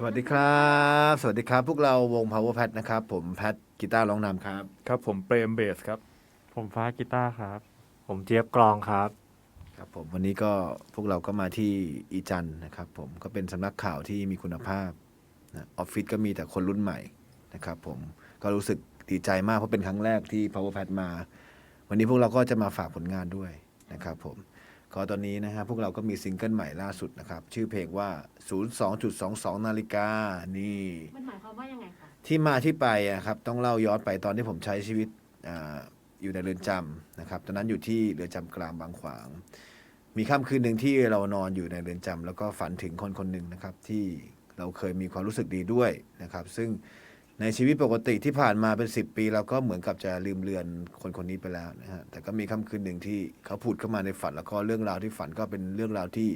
สวัสดีครับ สวัสดีครับ พวกเราวง Power Pad นะครับ ผมแพทกีตาร์ร้องนำครับ ครับผมเปรมเบสครับ ผมฟ้ากีตาร์ครับ ผมเจี๊ยบกลองครับ ครับผมวันนี้ก็พวกเราก็มาที่อีจันนะครับ ผมก็เป็นสำนักข่าวที่มีคุณภาพนะออฟฟิศก็มีแต่คนรุ่นใหม่นะครับผมก็รู้สึกดีใจมากเพราะเป็นครั้งแรกที่ Power Pad มา วันนี้พวกเราก็จะมาฝากผลงานด้วยนะครับผม ก็ตอนนี้นะฮะพวกเราก็มีซิงเกิลใหม่ล่าสุดนะครับ ชื่อเพลงว่า 02.22 นาฬิกานี่มันหมายความว่ายังไงคะที่มาที่ไปอะครับต้องเล่าย้อนไปตอนที่ผมใช้ชีวิตอาอยู่ในเรือนจำนะครับ ตอนนั้นอยู่ที่เรือนจำกลางบางขวาง มีค่ำคืนหนึ่งที่เรานอนอยู่ในเรือนจำแล้วก็ฝันถึงคนคนหนึ่งนะครับที่เราเคยมีความรู้สึกดีด้วยนะครับ ซึ่ง ในชีวิตปกติที่ผ่านมาเป็น 10 ปี เราก็เหมือนกับจะลืมเลือนคนคนนี้ไปแล้วนะฮะแต่ก็มีค่ำคืนหนึ่งที่เขาพูดเข้ามาในฝัน แล้วก็เรื่องราวที่ฝันก็เป็นเรื่องราวที่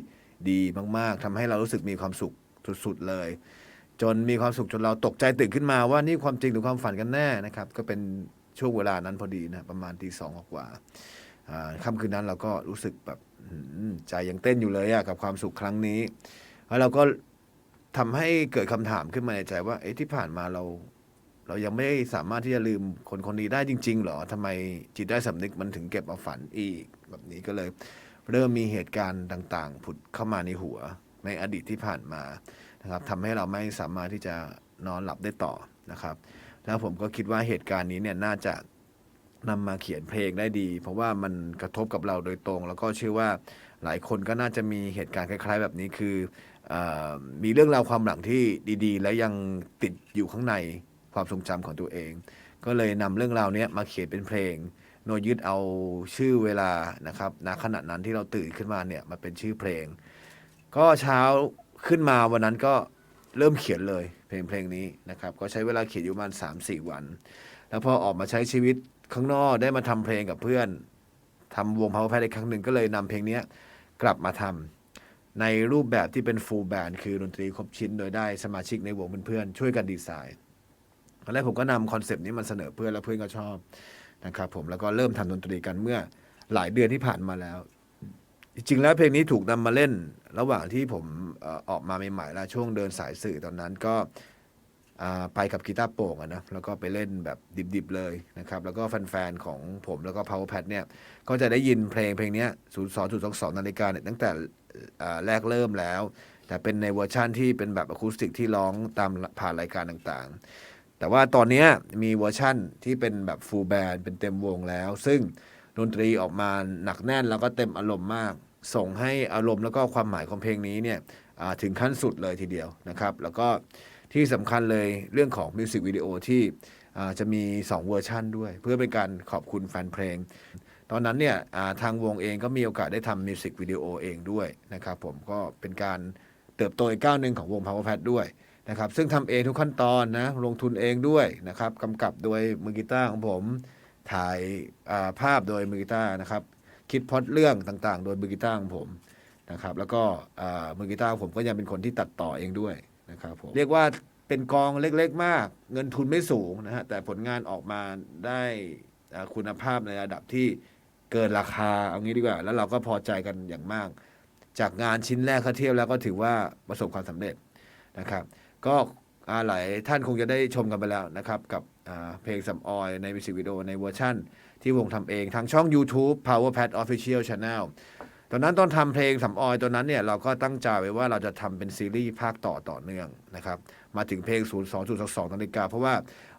ดีมาก ๆทำให้เรารู้สึกมีความสุขสุดๆเลย จนมีความสุขจนเราตกใจตื่นขึ้นมาว่านี่ความจริงหรือความฝันกันแน่นะครับก็เป็นช่วงเวลานั้นพอดีนะประมาณตีสองกว่าๆอ่าค่ำคืนนั้นเราก็รู้สึกแบบใจยังเต้นอยู่เลยอะกับความสุขครั้งนี้แล้วเราก็ทำให้เกิดคำถามขึ้นมาในใจว่าเอ๊ะที่ผ่านมาเรา เรายังไม่สามารถที่จะลืมคนคนนี้ได้จริง ๆ หรอทำไมจิตได้สำนึกมันถึงเก็บมาฝันอีก แบบนี้ก็เลย เริ่มมีเหตุการณ์ต่าง ๆ ผุดเข้ามาในหัว ในอดีตที่ผ่านมานะครับทำให้เราไม่สามารถที่จะนอนหลับได้ต่อนะครับ แล้วผมก็คิดว่าเหตุการณ์นี้เนี่ยน่าจะนำมาเขียนเพลงได้ดี เพราะว่ามันกระทบกับเราโดยตรง แล้วก็เชื่อว่าหลายคนก็น่าจะมีเหตุการณ์คล้าย ๆ แบบนี้คืออมีเรื่องราวความหลังที่ดี ๆ และยังติดอยู่ข้างใน ความทรงจำของตัวเอง ก็เลยนำเรื่องราวเนี้ยมาเขียนเป็นเพลงโดยยึดเอาชื่อเวลานะครับณขณะนั้นที่เราตื่นขึ้นมาเนี่ยมาเป็นชื่อเพลง ก็เช้าขึ้นมาวันนั้นก็เริ่มเขียนเลยเพลงเพลงนี้นะครับก็ใช้เวลาเขียนอยู่ประมาณ3 4 วัน แล้วพอออกมาใช้ชีวิตข้างนอกได้มาทำเพลงกับเพื่อนทำวง Power Pad อีกครั้งหนึ่งก็เลยนำเพลงนี้กลับมาทำในรูปแบบที่เป็น full band คือดนตรีครบชิ้นโดยได้สมาชิกในวงเพื่อนๆช่วยกันดีไซน์ ตอนแรกผมก็นำคอนเซปต์นี้มาเสนอเพื่อนแล้วเพื่อนก็ชอบนะครับผมแล้วก็เริ่มทำดนตรีกันเมื่อหลายเดือนที่ผ่านมาแล้ว จริงๆแล้วเพลงนี้ถูกนำมาเล่น ระหว่างที่ผมออกมาใหม่ๆแล้วช่วงเดินสายสื่อตอนนั้นก็ไปกับกีตาร์โป่งนะแล้วก็ไปเล่นแบบดิบๆเลยนะครับ แล้วก็แฟนๆของผมแล้วก็ Power Pad เนี่ย ก็จะได้ยินเพลงเพลงนี้ย02.22นาฬิกาเนี่ยตั้งแต่แรกเริ่มแล้ว แต่เป็นในเวอร์ชั่นที่เป็นแบบอะคูสติกที่ร้องตามผ่านรายการต่างๆ แต่ว่าตอนนี้มีเวอร์ชั่นที่เป็นแบบฟูลแบนด์เป็นเต็มวงแล้ว ซึ่งดนตรีออกมาหนักแน่นแล้วก็เต็มอารมณ์มาก ส่งให้อารมณ์แล้วก็ความหมายของเพลงนี้เนี่ยถึงขั้นสุดเลยทีเดียวนะครับ แล้วก็ที่สำคัญเลยเรื่องของมิวสิกวิดีโอที่จะมี 2 เวอร์ชั่นด้วย เพื่อเป็นการขอบคุณแฟนเพลง ตอนนั้นเนี่ยทางวงเองก็มีโอกาสได้ทำมิวสิกวิดีโอเองด้วยนะครับผมก็เป็นการเติบโตอีกก้าวหนึ่งของวง Power Pad ด้วย นะครับซึ่งทำเองทุกขั้นตอนนะลงทุนเองด้วยนะครับกำกับโดยมือกีตาร์ของผมถ่ายาภาพโดยมือกีตาร์นะครับ คิดพ็อดเรื่องต่างๆ โดยมือกีตาร์ของผมนะครับแล้วก็มือกีตาร์ของผมก็ยังเป็นคนที่ตัดต่อเองด้วยนะครับผมเรียกว่าเป็นกองเล็กๆ มาก เงินทุนไม่สูงนะฮะแต่ผลงานออกมาได้คุณภาพในระดับที่เกินราคาเอางี้ดีกว่า แล้วเราก็พอใจกันอย่างมาก จากงานชิ้นแรกเขาเทียบแล้วก็ถือว่าประสบความสำเร็จนะครับ ก็อหลายท่านคงจะได้ชมกันไปแล้วนะครับ กับเพลงสำออยในมิวสิกวิดีโอในเวอร์ชั่น ที่วงทำเองทางช่อง YouTube Power Pad Official Channel ตอนนั้นตอนทำเพลงสำออยตัวนั้นเนี่ยเราก็ตั้งใจไว้ว่าเราจะทำเป็นซีรีส์ภาคต่อต่อเนื่องนะครับ มาถึงเพลง 0 2 2 2นาฬิกาเพราะว่า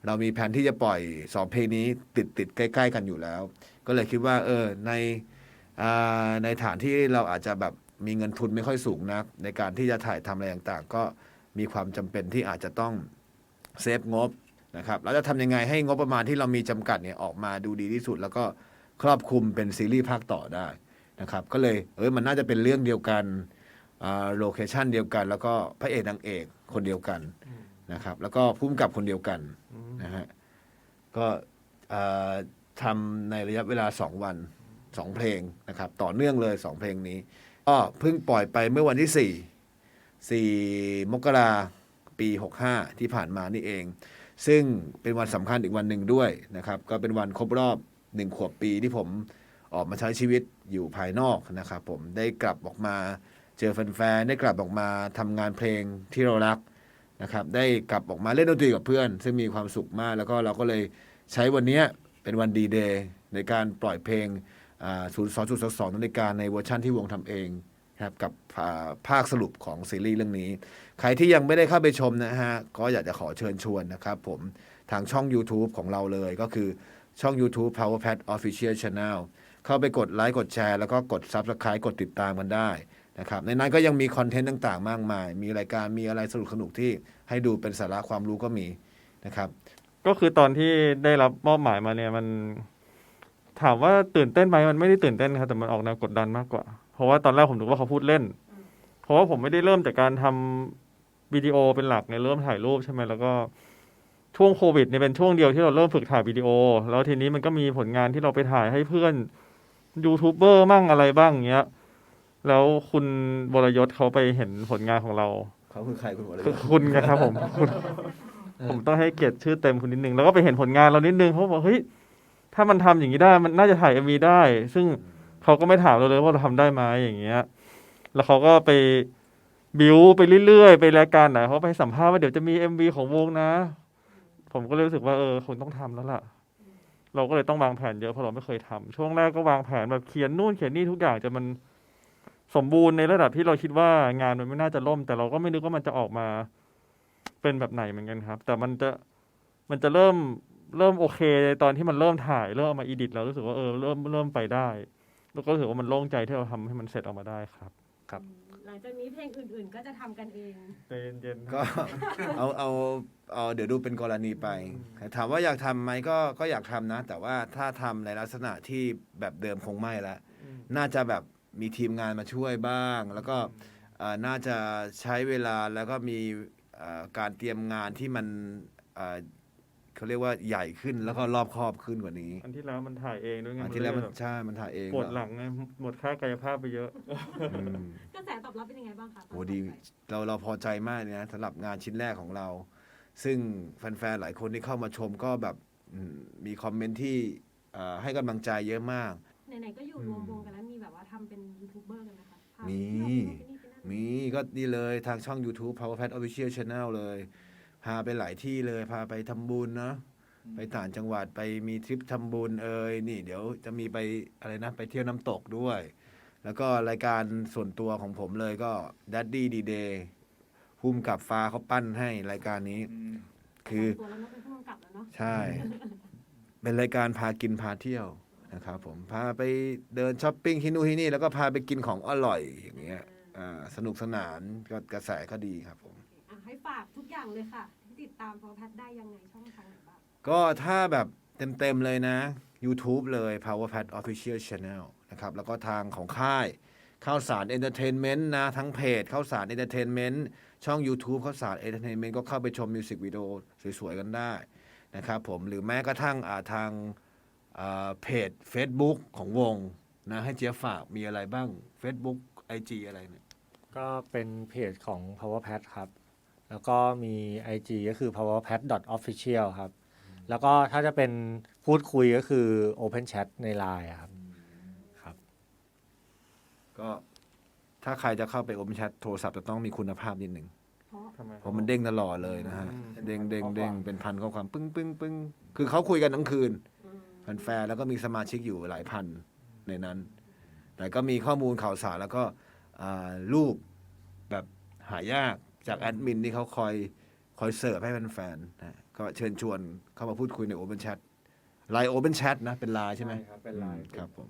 เรามีแผนที่จะปล่อย 2 เพลงนี้ติดติดใกล้ ๆ กันอยู่แล้ว ก็เลยคิดว่าเออในอในฐานที่เราอาจจะแบบมีเงินทุนไม่ค่อยสูงนัก ในการที่จะถ่ายทำอะไรต่างๆ ก็ มีความจำเป็นที่อาจจะต้องเซฟงบนะครับเราจะทำยังไงให้งบประมาณที่เรามีจำกัดเนี่ยออกมาดูดีที่สุด แล้วก็ครอบคลุมเป็นซีรีส์ภาคต่อได้นะครับก็เลยเออมันน่าจะเป็นเรื่องเดียวกันโลเคชันเดียวกัน แล้วก็พระเอกนางเอกคนเดียวกันนะครับ แล้วก็พุ่มกับคนเดียวกันนะฮะก็ทำในระยะเวลา 2 วันสองเพลงนะครับ ต่อเนื่องเลย 2 เพลงนี้ก็เพิ่งปล่อยไปเมื่อวันที่ 4 4 มกราปี 65 ที่ผ่านมานี่เอง ซึ่งเป็นวันสำคัญอีกวันหนึ่งด้วยนะครับ ก็เป็นวันครบรอบหนึ่งขวบปีที่ผมออกมาใช้ชีวิตอยู่ภายนอกนะครับ ผมได้กลับออกมาเจอแฟนๆได้กลับออกมาทำงานเพลงที่เรารักนะครับ ได้กลับออกมาเล่นดนตรีกับเพื่อน ซึ่งมีความสุขมาก แล้วก็เราก็เลยใช้วันนี้เป็นวันดีเดย์ในการปล่อยเพลงศูนย์สองจุดสองนาฬิกาในเวอร์ชั่นที่วงทำเอง ครับกับภาคสรุปของซีรีส์เรื่องนี้ ใครที่ยังไม่ได้เข้าไปชมนะฮะ ก็อยากจะขอเชิญชวนนะครับผมทางช่อง YouTube ของเราเลยก็คือช่อง YouTube Power Pad Official Channel เข้าไปกดไลค์กดแชร์แล้วก็กด Subscribe กดติดตามกันได้นะครับในนั้นก็ยังมีคอนเทนต์ต่างๆ มากมาย มีรายการมีอะไรสนุกสนุกที่ให้ดูเป็นสาระความรู้ก็มีนะครับ ก็คือตอนที่ได้รับมอบหมายมาเนี่ยมัน ถามว่าตื่นเต้นไหมมันไม่ได้ตื่นเต้นครับแต่มันออกแนวกดดันมากกว่า เพราะว่าตอนแรกผมนึกว่าเขาพูดเล่น เพราะว่าผมไม่ได้เริ่มจากการทำวิดีโอเป็นหลักเนี่ยเริ่มถ่ายรูปใช่ไหมแล้วก็ช่วงโควิดเนี่ยเป็นช่วงเดียวที่เราเริ่มฝึกถ่ายวิดีโอ แล้วทีนี้มันก็มีผลงานที่เราไปถ่ายให้เพื่อนยูทูบเบอร์มั่งอะไรบ้างอย่างเงี้ย แล้วคุณบรยศเขาไปเห็นผลงานของเรา เขาคือใครคุณหมอเลยคือคุณไงครับผมคุณผมต้องให้เกียรติชื่อเต็มคุณนิดนึง แล้วก็ไปเห็นผลงานเรานิดนึงเขาบอกเฮ้ย ถ้ามันทำอย่างนี้ได้ มันน่าจะถ่ายเอ็มวีได้ ซึ่ง เขาก็ไม่ถามเราเลยว่าเราทำได้ไหมอย่างเงี้ย แล้วเขาก็ไปบิวไปเรื่อยๆไปรายการไหนเขาไปสัมภาษณ์ว่าเดี๋ยวจะมีเอ็มวีของวงนะ ผมก็เลยรู้สึกว่าเออคุณต้องทำแล้วล่ะ เราก็เลยต้องวางแผนเยอะเพราะเราไม่เคยทำช่วงแรกก็วางแผนแบบเขียนนู่นเขียนนี่ทุกอย่างจนมันสมบูรณ์ในระดับที่เราคิดว่างานมันไม่น่าจะล่ม แต่เราก็ไม่นึกว่ามันจะออกมา เป็นแบบไหนเหมือนกันครับ แต่มันจะมันจะเริ่มเริ่มโอเคในตอนที่มันเริ่มถ่ายเริ่มเอามาอีดิทแล้วรู้สึกว่าเออเริ่มเริ่มไปได้ แล้วก็รู้สึกว่ามันโล่งใจที่เราทำให้มันเสร็จออกมาได้ครับหลังจากนี้เพลงอื่นๆก็จะทำกันเองใจเย็นก็ เอาเอาเอาเดี๋ยวดูเป็นกรณีไป ถามว่าอยากทำไหมก็ก็อยากทำนะ แต่ว่าถ้าทำในลักษณะที่แบบเดิมคงไม่ละ น่าจะแบบมีทีมงานมาช่วยบ้าง แล้วก็เอ่อน่าจะใช้เวลาแล้วก็มีเอ่อการเตรียมงานที่มันเอ่อ เขาเรียกว่าใหญ่ขึ้นแล้วก็รอบคอบขึ้นกว่านี้อันที่แล้วมันถ่ายเองด้วยไงอันมันที่แล้วมันเยบบใช่มันถ่ายเองปวดหลังไงหมดค่ากายภาพไปเยอะอืมกระแสตอบรับเป็นยังไงบ้างคะตอนโอ้ดีต่อไปเราเราพอใจมากเลยนะสำหรับงานชิ้นแรกของเรา ซึ่งแฟนๆหลายคนที่เข้ามาชมก็แบบอืมมีคอมเมนต์ที่เอ่อให้กำลังใจเยอะมาก ไหนๆก็อยู่รวมวงกันแล้วมีแบบว่าทำเป็นยูทูบเบอร์กันไหมคะพามี ไปเที่ยวไปนู่นไปนี่ไปนั่นมีก็นี่เลยทางช่อง YouTube Power Pad Official Channel เลย พาไปหลายที่เลย พาไปทำบุญเนาะไปต่างจังหวัดไปมีทริปทำบุญเอ่ยนี่ เดี๋ยวจะมีไปอะไรนะไปเที่ยวน้ำตกด้วย แล้วก็รายการส่วนตัวของผมเลยก็ Daddy D Day ภูมิกับฟ้าเขาปั้นให้รายการนี้ คือตัวแล้วเนาะเป็นผู้กำกับแล้วเนาะใช่ เป็นรายการพากินพาเที่ยวนะครับผมพาไปเดินช้อปปิ้งที่นู่นที่นี่ แล้วก็พาไปกินของอร่อยอย่างเงี้ยอ่าสนุกสนานก็กระแสก็ดีครับผม อย่างเลยค่ะที่ติดตามพอแพทได้ยังไงช่องทางไหนบ้างก็ถ้าแบบเต็ม ๆ เลยนะ YouTube เลย Power Pad Official Channel นะครับ แล้วก็ทางของค่ายข้าวสาร Entertainment นะ ทั้งเพจข้าวสาร Entertainment ช่อง YouTube ข้าวสาร Entertainment ก็เข้าไปชมมิวสิกวิดีโอสวย ๆ กันได้นะครับผมหรือแม้กระทั่งอ่าทางอ่าเพจ Facebook ของวงนะให้เจี๊ยบฝากมีอะไรบ้าง Facebook IG อะไรเนี่ยก็เป็นเพจของ PowerPad ครับ แล้วก็มี IG ก็คือ powerpad official ครับ แล้วก็ถ้าจะเป็นพูดคุยก็คือ Open Chat ใน Line อะครับครับก็ถ้าใครจะเข้าไป Open Chat โทรศัพท์จะต้องมีคุณภาพนิดหนึ่งเพราะทำไม เพราะมันเด้งตลอดเลยนะฮะ อืม เด้งเด้งเด้งเป็นพันข้อความปึ้งปึ้งปึ้งคือเขาคุยกันทั้งคืนอืมแฟนๆแล้วก็มีสมาชิกอยู่หลายพันในนั้น แต่ก็มีข้อมูลข่าวสารแล้วก็อ่ารูปแบบหายาก จากแอดมินนี่เขาคอยคอยเสิร์ฟให้แฟนๆนะก็เชิญชวนเข้ามาพูดคุยในโอเปนแชทไลน์ Open Chat นะ เป็นไลน์ใช่ไหมครับเป็นไลน์ครับผม